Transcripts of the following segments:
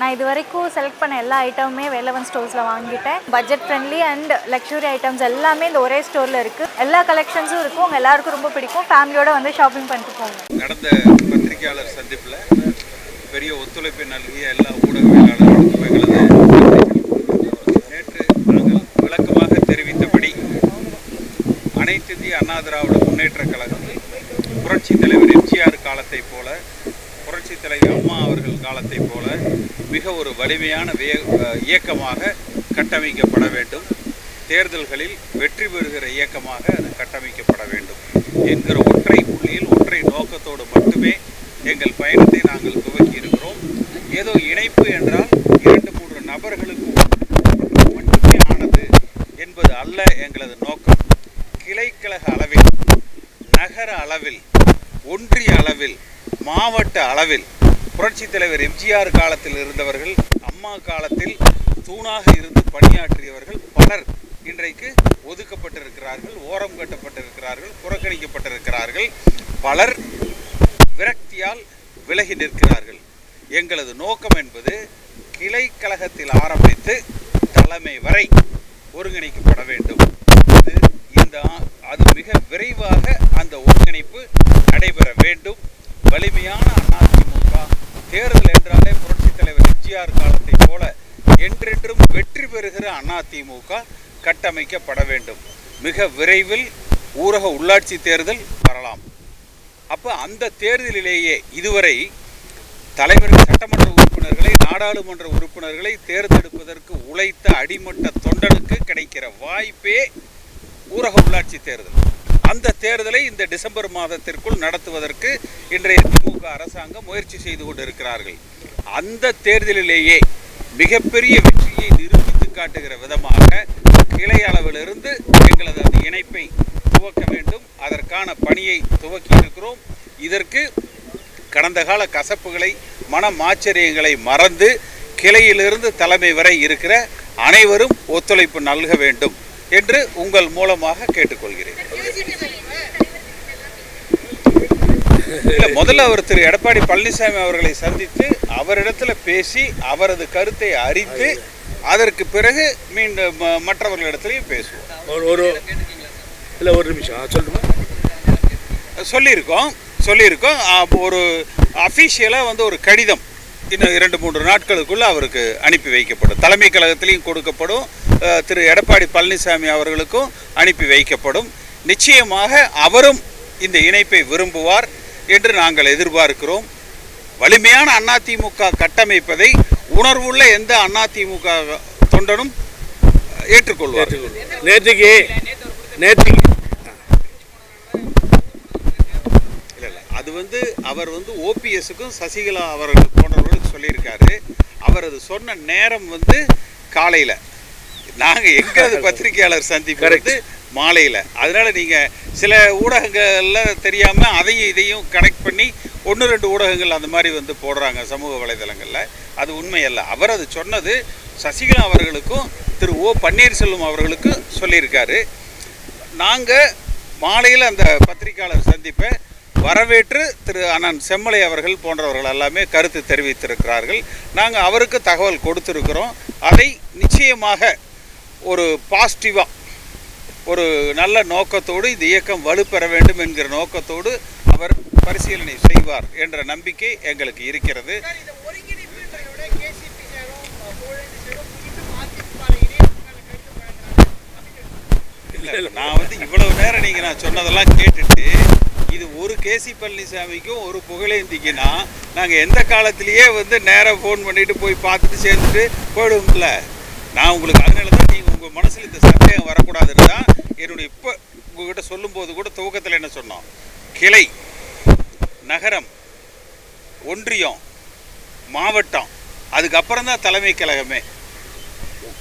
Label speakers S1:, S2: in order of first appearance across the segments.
S1: நான் இது வரைக்கும் செலக்ட் பண்ண எல்லா ஐட்டமுமே வேலவன் ஸ்டோர்ஸில் வாங்கிட்டேன். Budget friendly and luxury items எல்லாமே இந்த ஒரே ஸ்டோரில் இருக்குது எல்லா கலெக்ஷன்ஸும் இருக்கும். உங்கள் எல்லாருக்கும் ரொம்ப பிடிக்கும். ஃபேமிலியோட வந்து ஷாப்பிங் பண்ணிட்டு போங்க.
S2: நடந்த பத்திரிகையாளர் சந்திப்பில் பெரிய ஒத்துழைப்பை நல்கிய எல்லா ஊடகவியலாளர்களுக்கும் எங்களது நேற்று நாங்கள் விளக்கமாக தெரிவித்தபடி அனைத்து இந்திய அண்ணா திராவிட முன்னேற்ற கழகம் புரட்சி தலைவர் எம்ஜிஆர் காலத்தைப் போல புரட்சி தலைவர் அம்மா அவர்கள் காலத்தைப் போல மிக ஒரு வலிமையான வே இயக்கமாக கட்டமைக்கப்பட வேண்டும். தேர்தல்களில் வெற்றி பெறுகிற இயக்கமாக அது கட்டமைக்கப்பட வேண்டும் என்கிற ஒற்றை புள்ளியில் ஒற்றை நோக்கத்தோடு மட்டுமே எங்கள் பயணத்தை நாங்கள் துவக்கி இருக்கிறோம். ஏதோ இணைப்பு என்றால் இரண்டு மூன்று நபர்களுக்கு மட்டுமே ஆனது என்பது அல்ல எங்களது நோக்கம். கிளைக்கழக அளவில் நகர அளவில் ஒன்றிய அளவில் மாவட்ட அளவில் புரட்சித் தலைவர் எம்ஜிஆர் காலத்தில் இருந்தவர்கள் அம்மா காலத்தில் தூணாக இருந்து பணியாற்றியவர்கள் பலர் இன்றைக்கு ஒதுக்கப்பட்டிருக்கிறார்கள் ஓரம் கட்டப்பட்டிருக்கிறார்கள் புறக்கணிக்கப்பட்டிருக்கிறார்கள். பலர் விரக்தியால் விலகி நிற்கிறார்கள். எங்களது நோக்கம் என்பது கிளை கழகத்தில் ஆரம்பித்து தலைமை வரை ஒருங்கிணைக்கப்பட வேண்டும். இது இந்த அது மிக விரைவாக அந்த ஒருங்கிணைப்பு நடைபெற வேண்டும். வலிமையான அதிமுக தேர்தல் என்றாலே புரட்சித் தலைவர் எம்ஜிஆர் காலத்தைப் போல என்றென்றும் வெற்றி பெறுகிற அதிமுக கட்டமைக்கப்பட வேண்டும். மிக விரைவில் ஊரக உள்ளாட்சி தேர்தல் வரலாம். அப்போ அந்த தேர்தலிலேயே இதுவரை தலைவர்கள் சட்டமன்ற உறுப்பினர்களை நாடாளுமன்ற உறுப்பினர்களை தேர்ந்தெடுப்பதற்கு உழைத்த அடிமட்ட தொண்டனுக்கு கிடைக்கிற வாய்ப்பே ஊரக உள்ளாட்சி தேர்தல். அந்த தேர்தலை இந்த டிசம்பர் மாதத்திற்குள் நடத்துவதற்கு இன்றைய திமுக அரசாங்கம் முயற்சி செய்து கொண்டிருக்கிறார்கள். அந்த தேர்தலிலேயே மிகப்பெரிய வெற்றியை நிரூபித்து காட்டுகிற விதமாக கிளை அளவிலிருந்து எங்களது அந்த இணைப்பை துவக்க வேண்டும். அதற்கான பணியை துவக்கி இருக்கிறோம். இதற்கு கடந்த கால கசப்புகளை மனமாச்சரியங்களை மறந்து கிளையிலிருந்து தலைமை வரை இருக்கிற அனைவரும் ஒத்துழைப்பு நல்க வேண்டும் என்று உங்கள் மூலமாக கேட்டுக்கொள்கிறேன். இல்ல, முதல்ல அவர் திரு எடப்பாடி பழனிசாமி அவர்களை சந்தித்து அவரிடத்துல பேசி அவரது கருத்தை அறிந்து அதற்கு பிறகு மீண்டும் மற்றவர்களிடத்திலையும் பேசுவோம்.
S3: ஒரு இல்லை ஒரு நிமிஷம். ஆ, சொல்லட்டுமா
S2: சொல்லியிருக்கோம் சொல்லியிருக்கோம். ஒரு அஃபிஷியலாக வந்து ஒரு கடிதம் இன்னும் இரண்டு மூன்று நாட்களுக்குள்ள அவருக்கு அனுப்பி வைக்கப்படும். தலைமை கழகத்திலையும் கொடுக்கப்படும். திரு எடப்பாடி பழனிசாமி அவர்களுக்கும் அனுப்பி வைக்கப்படும். நிச்சயமாக அவரும் இந்த இணைப்பை விரும்புவார் என்று நாங்கள் எதிர்பார்க்கிறோம். வலிமையான அதிமுக கட்டமைப்பதை உணர்வுள்ள எந்த அதிமுக தொண்டனும் ஏற்றுக்கொள்வார்.
S3: நேற்றுக்கு நேற்றுக்கு.
S2: அது வந்து அவர் வந்து ஓபிஎஸ்க்கும் சசிகலா அவர்கள் போன்றவர்களுக்கு சொல்லியிருக்காரு. அவர் அது சொன்ன நேரம் வந்து காலையில. நாங்க எங்களது பத்திரிகையாளர் சந்திப்பு மாலையில். அதனால் நீங்கள் சில ஊடகங்களில் தெரியாமல் அதையும் இதையும் கனெக்ட் பண்ணி ஒன்று ரெண்டு ஊடகங்கள் அந்த மாதிரி வந்து போடுறாங்க சமூக வலைதளங்களில். அது உண்மையல்ல. அவர் அது சொன்னது சசிகலா அவர்களுக்கும் திரு ஓ பன்னீர்செல்வம் அவர்களுக்கும் சொல்லியிருக்காரு. நாங்கள் மாலையில் அந்த பத்திரிகையாளர் சந்திப்பை வரவேற்று திரு அண்ணன் செம்மலை அவர்கள் போன்றவர்கள் எல்லாமே கருத்து தெரிவித்திருக்கிறார்கள். நாங்கள் அவருக்கு தகவல் கொடுத்துருக்கிறோம். அதை நிச்சயமாக ஒரு பாசிட்டிவாக ஒரு நல்ல நோக்கத்தோடு இந்த இயக்கம் வலுப்பெற வேண்டும் என்கிற நோக்கத்தோடு அவர் பரிசீலனை செய்வார் என்ற நம்பிக்கை எங்களுக்கு இருக்கிறது. நான் வந்து இவ்வளவு நேரம் நீங்க நான் சொன்னதெல்லாம் கேட்டுட்டு இது ஒரு கேசி பழனிசாமிக்கும் ஒரு புகழேந்திக்குன்னா நாங்க எந்த காலத்திலேயே வந்து நேரா ஃபோன் பண்ணிட்டு போய் பார்த்துட்டு சேர்ந்துட்டு போயிடுவோம்ல. நான் உங்களுக்கு அதனால உங்கள் மனசில் இந்த சந்தேகம் வரக்கூடாதுன்னு தான் என்னுடைய இப்போ உங்ககிட்ட சொல்லும்போது கூட துவக்கத்தில் என்ன சொன்னோம்? கிளை நகரம் ஒன்றியம் மாவட்டம் அதுக்கப்புறம் தான் தலைமை கழகமே.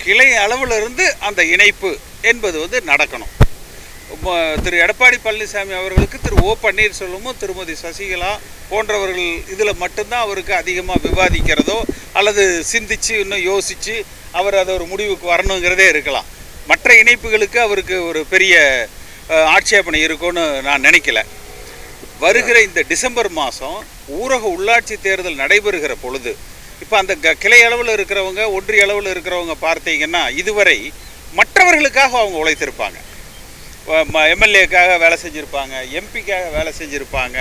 S2: கிளை அளவில் இருந்து அந்த இணைப்பு என்பது வந்து நடக்கணும். திரு எடப்பாடி பழனிசாமி அவர்களுக்கு திரு ஓ பன்னீர்செல்வமும் திருமதி சசிகலா போன்றவர்கள் இதில் மட்டும்தான் அவருக்கு அதிகமாக விவாதிக்கிறதோ அல்லது சிந்திச்சு இன்னும் யோசித்து அவர் அதை ஒரு முடிவுக்கு வரணுங்கிறதே இருக்கலாம். மற்ற இணைப்புகளுக்கு அவருக்கு ஒரு பெரிய ஆட்சேபனை இருக்கும்னு நான் நினைக்கல. வருகிற இந்த டிசம்பர் மாதம் ஊரக உள்ளாட்சி தேர்தல் நடைபெறுகிற பொழுது இப்போ அந்த க- கிளை அளவில் இருக்கிறவங்க ஒன்றிய அளவில் இருக்கிறவங்க பார்த்தீங்கன்னா இதுவரை மற்றவர்களுக்காக அவங்க உழைத்திருப்பாங்க. எம்எல்ஏக்காக வேலை செஞ்சுருப்பாங்க எம்பிக்காக வேலை செஞ்சுருப்பாங்க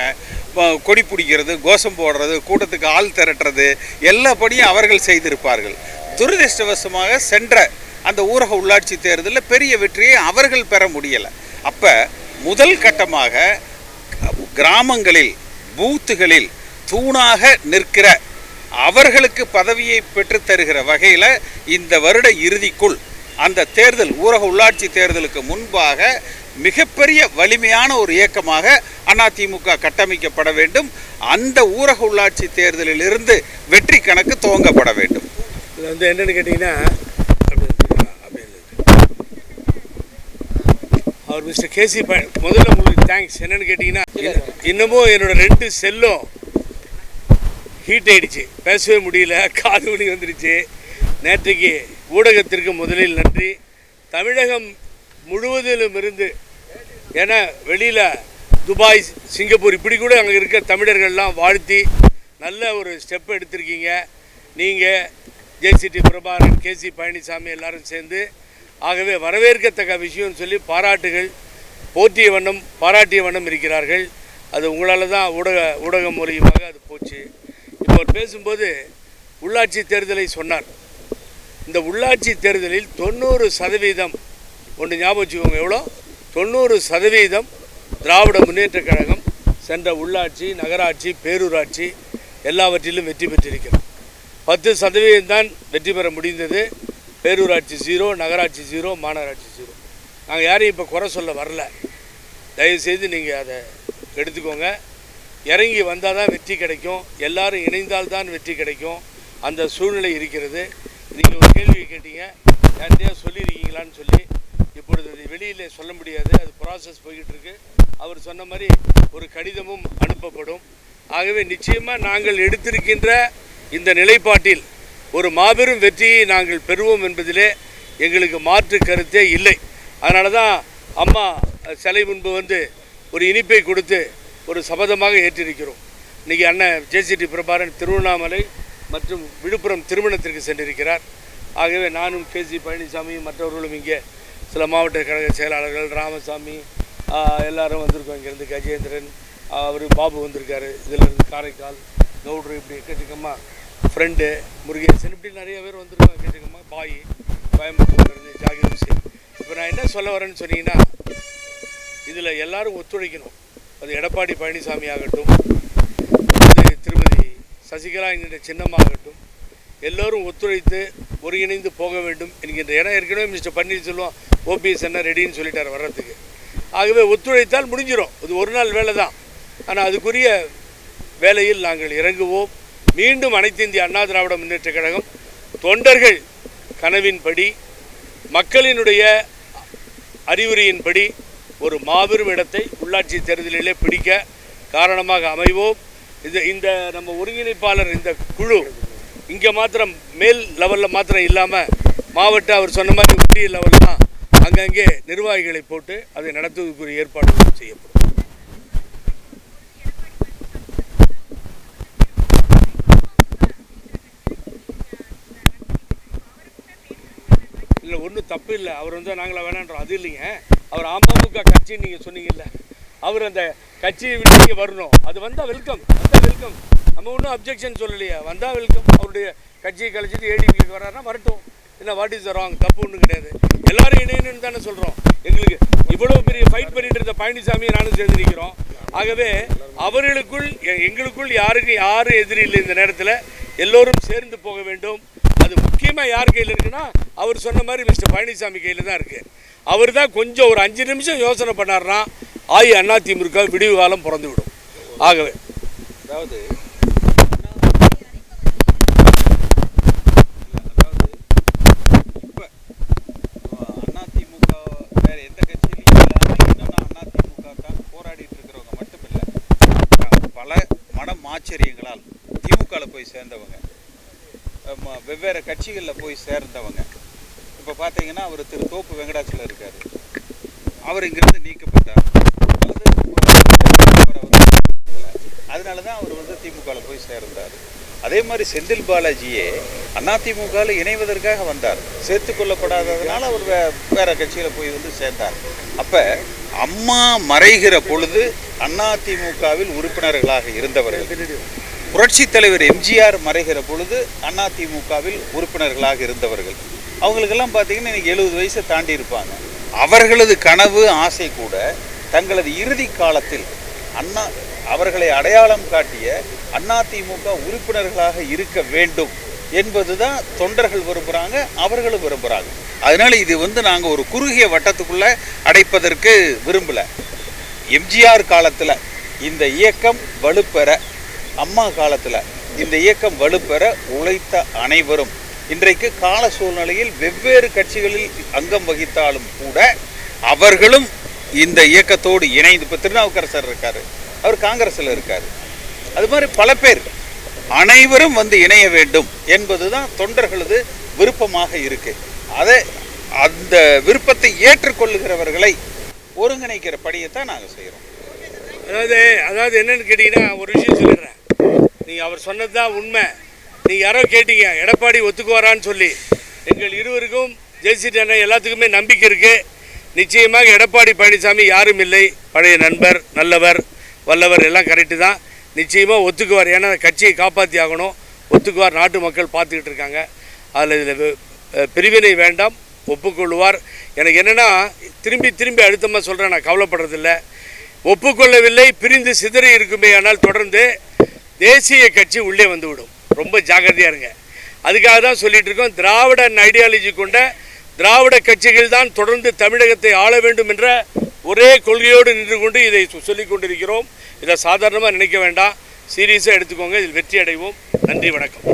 S2: கொடி பிடிக்கிறது கோஷம் போடுறது கூட்டத்துக்கு ஆள் திரட்டுறது எல்லா பணியும் அவர்கள் செய்திருப்பார்கள். துரதிருஷ்டவசமாக சென்ற அந்த ஊரக உள்ளாட்சி தேர்தலில் பெரிய வெற்றியை அவர்கள் பெற முடியலை. அப்போ முதல் கட்டமாக கிராமங்களில் பூத்துகளில் தூணாக நிற்கிற அவர்களுக்கு பதவியை பெற்று தருகிற வகையில் இந்த வருட இறுதிக்குள் அந்த தேர்தல் ஊரக உள்ளாட்சி தேர்தலுக்கு முன்பாக மிகப்பெரிய வலிமையான ஒரு இயக்கமாக அதிமுக கட்டமைக்கப்பட வேண்டும். அந்த ஊரக உள்ளாட்சி தேர்தலிலிருந்து வெற்றி கணக்கு துவங்கப்பட வேண்டும்.
S3: இதில் வந்து என்னன்னு கேட்டிங்கன்னா. அவர் மிஸ்டர் கேசி ப முதல்ல உங்களுக்கு தேங்க்ஸ் என்னன்னு கேட்டிங்கன்னா இன்னமும் என்னோட ரெண்டு செல்லும் ஹீட் ஆயிடுச்சு. பேசவே முடியல காது வலி வந்துடுச்சு நேற்றைக்கு ஊடகத்திற்கு முதலில் நன்றி. தமிழகம் முழுவதிலும் இருந்து ஏன்னா வெளியில் துபாய் சிங்கப்பூர் இப்படி கூட அங்கே இருக்க தமிழர்கள்லாம் வாழ்த்தி நல்ல ஒரு ஸ்டெப் எடுத்திருக்கீங்க. நீங்கள் ஜேசிடி பிரபாகரன் கேசி பழனிசாமி எல்லாரும் சேர்ந்து ஆகவே வரவேற்கத்தக்க விஷயம்னு சொல்லி பாராட்டுகள் போற்றிய வண்ணம் பாராட்டிய வண்ணம் இருக்கிறார்கள். அது உங்களால் தான் ஊடக ஊடகம் மூலியமாக அது போச்சு. இப்போ அவர் பேசும்போது உள்ளாட்சி தேர்தலை சொன்னார். இந்த உள்ளாட்சி தேர்தலில் தொண்ணூறு சதவீதம் ஒன்று ஞாபகம் வச்சுக்கோங்க எவ்வளோ? தொண்ணூறு சதவீதம் திராவிட முன்னேற்றக் கழகம் சென்ற உள்ளாட்சி நகராட்சி பேரூராட்சி எல்லாவற்றிலும் வெற்றி பெற்றிருக்கிறது. பத்து சதவீதம் தான் வெற்றி பெற முடிந்தது. பேரூராட்சி ஜீரோ நகராட்சி ஜீரோ மாநகராட்சி ஜீரோ நாங்கள் யாரையும் இப்போ குறை சொல்ல வரல. தயவுசெய்து நீங்கள் அதை எடுத்துக்கோங்க இறங்கி வந்தால் தான் வெற்றி கிடைக்கும். எல்லாரும் இணைந்தால் தான் வெற்றி கிடைக்கும். அந்த சூழ்நிலை இருக்கிறது. நீங்கள் ஒரு கேள்வி கேட்டீங்க. யார்கிட்டயா சொல்லியிருக்கீங்களான்னு சொல்லி இப்பொழுது அது வெளியில் சொல்ல முடியாது. அது ப்ராசஸ் போய்கிட்டு இருக்கு. அவர் சொன்ன மாதிரி ஒரு கடிதமும் அனுப்பப்படும். ஆகவே நிச்சயமாக நாங்கள் எடுத்திருக்கின்ற இந்த நிலைப்பாட்டில் ஒரு மாபெரும் வெற்றியை நாங்கள் பெறுவோம் என்பதிலே எங்களுக்கு மாற்று கருத்தே இல்லை. அதனால தான் அம்மா சிலை முன்பு வந்து ஒரு இனிப்பை கொடுத்து ஒரு சபதமாக ஏற்றிருக்கிறோம். இன்றைக்கி அண்ணன் ஜேசிடி பிரபாரன் திருவண்ணாமலை மற்றும் விழுப்புரம் திருமணத்திற்கு சென்றிருக்கிறார். ஆகவே நானும் கேசி பழனிசாமியும் மற்றவர்களும் இங்கே சில மாவட்ட கழக செயலாளர்கள் ராமசாமி எல்லாரும் வந்திருக்கோம். இங்கேருந்து கஜேந்திரன் அவர் பாபு வந்திருக்காரு. இதிலிருந்து காரைக்கால் கவுட்ரு இப்படி எக்கச்சக்கமாக ஃப்ரெண்டு முருகேசன் இப்படி நிறைய பேர் வந்திருக்கோம் எக்கச்சக்கமாக பாய். கோயம்புத்தூர்லேருந்து ஜாகிர் ஹுசேன் இப்போ நான் என்ன சொல்ல வரேன்னு சொன்னீங்கன்னா இதில் எல்லாரும் ஒத்துழைக்கணும். அது எடப்பாடி பழனிசாமி ஆகட்டும் அது திருமதி சசிகலா என்கின்ற சின்னமாகட்டும் எல்லோரும் ஒத்துழைத்து ஒருங்கிணைந்து போக வேண்டும் என்கின்ற ஏன்னா ஏற்கனவே மிஸ்டர் பன்னீர்செல்வம் ஓபிஎஸ் என்ன ரெடின்னு சொல்லிட்டார் வர்றதுக்கு. ஆகவே ஒத்துழைத்தால் முடிஞ்சிடும் இது ஒரு நாள் வேலை தான் ஆனால் அதுக்குரிய வேலையில் நாங்கள் இறங்குவோம். மீண்டும் அனைத்து இந்திய அண்ணா திராவிட முன்னேற்ற கழகம் தொண்டர்கள் கனவின்படி மக்களினுடைய அறிவுரையின்படி ஒரு மாபெரும் இடத்தை உள்ளாட்சி தேர்தலிலே பிடிக்க காரணமாக அமைவோம். இது இந்த நம்ம ஒருங்கிணைப்பாளர் இந்த குழு இங்கே மாத்திரம் மேல் லெவலில் மாத்திரம் இல்லாமல் மாவட்ட அவர் சொன்ன மாதிரி ஒன்றிய லெவல்லாம் அங்கங்கே நிர்வாகிகளை போட்டு அதை நடத்துவதற்குரிய ஏற்பாடுகள் செய்யப்படும் இல்லை ஒன்றும் தப்பு இல்லை அவர் வந்து நாங்களாம் வேணான்றோம். அது இல்லைங்க. அவர் அமமுக கட்சின்னு நீங்கள் சொன்னீங்கல்ல. அவர் அந்த கட்சியை விட்டு நீங்கள் வரணும். அது வந்தால் வெல்கம் வந்தால் வெல்கம் நம்ம ஒன்றும் அப்ஜெக்ஷன் சொல்லலையே. வந்தால் வெல்கம் அவருடைய கட்சியை கழிச்சிட்டு ஏடிபிக்கு வராருன்னா வரட்டும். இல்லை வாட் இஸ் த ராங் தப்பு ஒன்றும் கிடையாது. எல்லாரும் இணையணும்னு தானே சொல்கிறோம் எங்களுக்கு இவ்வளோ பெரிய ஃபைட் பண்ணிட்டு இருந்த பழனிசாமி நானும் சேர்ந்து ஆகவே அவர்களுக்குள் எ- எங்களுக்குள் யாருக்கு யாரும் எதிரி இல்லை இந்த நேரத்தில். எல்லோரும் சேர்ந்து போக வேண்டும். அது முக்கியமாக யார் கையில் இருக்குன்னா அவர் சொன்ன மாதிரி மிஸ்டர் பழனிசாமி கையில் தான் இருக்குது அவர் தான் கொஞ்சம் ஒரு அஞ்சு நிமிஷம் யோசனை பண்ணார்னா ஆயி அதிமுக விடிவு காலம் பிறந்து விடும் ஆகவே.
S2: அதாவது அதாவது இப்போ எந்த தான் இருக்கிறவங்க பல மனம் ஆச்சரியங்களால் திமுகவில் போய் சேர்ந்தவங்க. வெவ்வேறு கட்சிகளில் போய் சேர்ந்தவங்க. இப்போ பார்த்தீங்கன்னா அவர் திரு தோப்பு வெங்கடாச்சலம் இருக்கார். அவர் இங்கிருந்து நீக்கப்பட்டார். அதனால தான் அவர் வந்து திமுகவில் போய் சேர்ந்தார். அதே மாதிரி செந்தில் பாலாஜியே அதிமுகவில் இணைவதற்காக வந்தார். சேர்த்து கொள்ளப்படாததுனால அவர் வே வேற கட்சியில் போய் வந்து சேர்ந்தார். அப்போ அம்மா மறைகிற பொழுது அதிமுகவில் உறுப்பினர்களாக இருந்தவர்கள். புரட்சித் தலைவர் எம்ஜிஆர் மறைகிற பொழுது அதிமுகவில் உறுப்பினர்களாக இருந்தவர்கள். அவங்களுக்கெல்லாம் பார்த்தீங்கன்னா இன்னைக்கு எழுபது வயசை தாண்டி இருப்பாங்க. அவர்களது கனவு ஆசை கூட தங்களது இறுதி காலத்தில் அண்ணா அவர்களை அடையாளம் காட்டிய அதிமுக உறுப்பினர்களாக இருக்க வேண்டும் என்பதுதான் தொண்டர்கள் விரும்புகிறாங்க அவர்களும் விரும்புகிறாங்க அதனால இது வந்து நாங்கள் ஒரு குறுகிய வட்டத்துக்குள்ள அடைப்பதற்கு விரும்பல. எம்ஜிஆர் காலத்தில் இந்த இயக்கம் வலுப்பெற அம்மா காலத்தில் இந்த இயக்கம் வலுப்பெற உழைத்த அனைவரும் இன்றைக்கு கால சூழ்நிலையில் வெவ்வேறு கட்சிகளில் அங்கம் வகித்தாலும் கூட அவர்களும் இந்த இயக்கத்தோடு இணைந்து இப்போ திருநாவுக்கரசர் இருக்காரு அவர் காங்கிரஸில் இருக்காரு. அது மாதிரி பல பேர் அனைவரும் வந்து இணைய வேண்டும் என்பதுதான் தொண்டர்களது விருப்பமாக இருக்கு. அதை அந்த விருப்பத்தை ஏற்றுக்கொள்ளுகிறவர்களை ஒருங்கிணைக்கிற படியைத்தான் தான் நாங்கள் செய்கிறோம்
S3: அதாவது அதாவது என்னன்னு கேட்டிங்கன்னா ஒரு விஷயம் சொல்லிடுறேன். நீங்கள் அவர் சொன்னது தான் உண்மை. நீங்கள் யாரோ கேட்டீங்க எடப்பாடி ஒத்துக்குவாரான்னு சொல்லி. எங்கள் இருவருக்கும் ஜெயசிடி அண்ணன் எல்லாத்துக்குமே நம்பிக்கை இருக்குது நிச்சயமாக எடப்பாடி பழனிசாமி யாரும் இல்லை. பழைய நண்பர் நல்லவர் வல்லவர் எல்லாம் கரெக்டு தான். நிச்சயமாக ஒத்துக்குவார். ஏன்னா கட்சியை காப்பாற்றி ஆகணும். ஒத்துக்குவார். நாட்டு மக்கள் பார்த்துக்கிட்டு இருக்காங்க. அதில் இதில் பிரிவினை வேண்டாம். ஒப்புக்கொள்வார் எனக்கு என்னென்னா திரும்பி திரும்பி அழுத்தமாக சொல்கிறேன் நான் கவலைப்படுறதில்லை. ஒப்புக்கொள்ளவில்லை. பிரிந்து சிதறி இருக்குமே. ஆனால் தொடர்ந்து தேசிய கட்சி உள்ளே வந்துவிடும். ரொம்ப ஜாக்கிரதையாக இருங்க. அதுக்காக தான் சொல்லிட்டு இருக்கோம் திராவிட ஐடியாலஜி கொண்ட திராவிட கட்சிகள் தான் தொடர்ந்து தமிழகத்தை ஆள வேண்டும் என்ற ஒரே கொள்கையோடு நின்று கொண்டு இதை சொல்லிக் கொண்டிருக்கிறோம். இதை சாதாரணமாக நினைக்க வேண்டாம். சீரியஸாக எடுத்துக்கோங்க இதில் வெற்றி அடைவோம். நன்றி வணக்கம்.